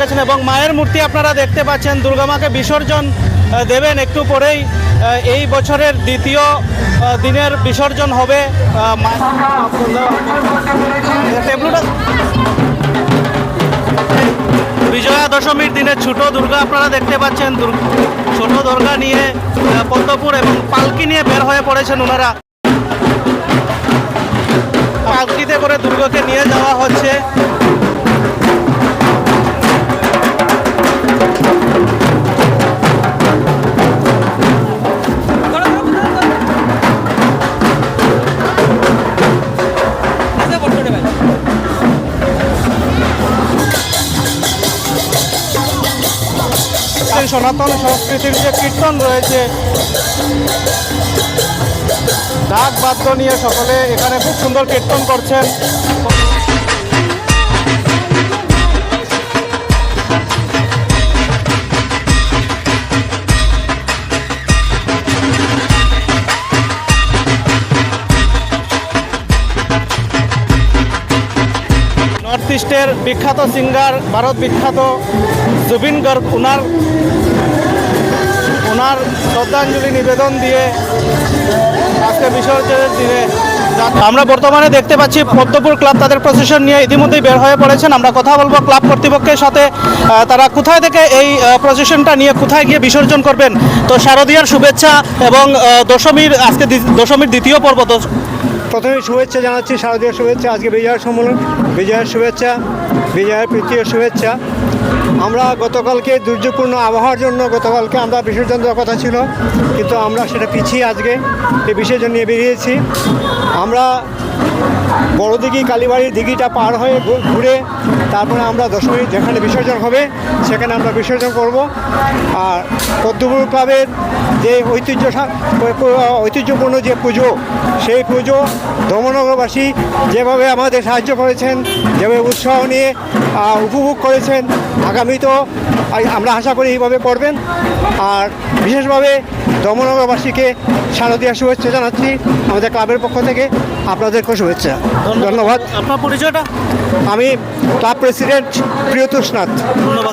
গেছেন এবং মায়ের মূর্তি আপনারা দেখতে পাচ্ছেন। দুর্গা মাকে বিসর্জন দেবেন একটু পরেই। এই বছরের দ্বিতীয় দিনের বিসর্জন হবে বিজয়া দশমীর দিনে ছোট দুর্গা আপনারা দেখতে পাচ্ছেন। ছোট দুর্গা নিয়ে পদ্মপুর এবং পালকি নিয়ে বের হয়ে পড়েছেন ওনারা। পালকিতে করে দুর্গাকে নিয়ে যাওয়া হচ্ছে। এই সনাতন সংস্কৃতির যে কীর্তন রয়েছে ঢাক বাদ্য নিয়ে সকলে এখানে খুব সুন্দর কীর্তন করছেন। নর্থ ইস্টের বিখ্যাত সিঙ্গার ভারত বিখ্যাত জুবিন গর্গ ওনার ওনার শ্রদ্ধাঞ্জলি নিবেদন দিয়ে আজকে বিসর্জনের দিনে আমরা বর্তমানে দেখতে পাচ্ছি পদ্মপুর ক্লাব তাদের প্রসেশন নিয়ে ইতিমধ্যেই বের হয়ে পড়েছেন। আমরা কথা বলব ক্লাব কর্তৃপক্ষের সাথে। তারা কোথায় থেকে এই প্রসেশনটা নিয়ে কোথায় গিয়ে বিসর্জন করবেন? তো শারদীয়ার শুভেচ্ছা এবং দশমীর আজকে দশমীর দ্বিতীয় পর্ব প্রথমে শুভেচ্ছা জানাচ্ছি, শারদীয় শুভেচ্ছা, আজকে বিজয়ের সম্মেলন, বিজয়ের শুভেচ্ছা, বিজয়ের প্রীতীয় শুভেচ্ছা। আমরা গতকালকে দুর্যোগপূর্ণ আবহাওয়ার জন্য, গতকালকে আমরা বিসর্জন দেওয়ার কথা ছিল, কিন্তু আমরা সেটা পিছিয়ে আজকে এই বিসর্জন নিয়ে বেরিয়েছি। আমরা বড় দিঘি কালীবাড়ির দিঘিটা পার হয়ে ঘুরে তারপরে আমরা দশমী যেখানে বিসর্জন হবে, সেখানে আমরা বিসর্জন করব। আর পদ্মপুর ক্লাবের যে ঐতিহ্য ঐতিহ্যপূর্ণ যে পুজো, সেই পুজো ধর্মনগরবাসী যেভাবে আমাদের সাহায্য করেছেন, যেভাবে উৎসাহ নিয়ে উপভোগ করেছেন আগামীতেও আমরা আশা করি এইভাবে করবেন। আর বিশেষভাবে দমনগরবাসীকে শারদীয় শুভেচ্ছা জানাচ্ছি আমাদের ক্লাবের পক্ষ থেকে। আপনাদেরকেও শুভেচ্ছা। ধন্যবাদ। আপনার পরিচয়টা? আমি ক্লাব প্রেসিডেন্ট প্রিয়তোষ নাথ। ধন্যবাদ।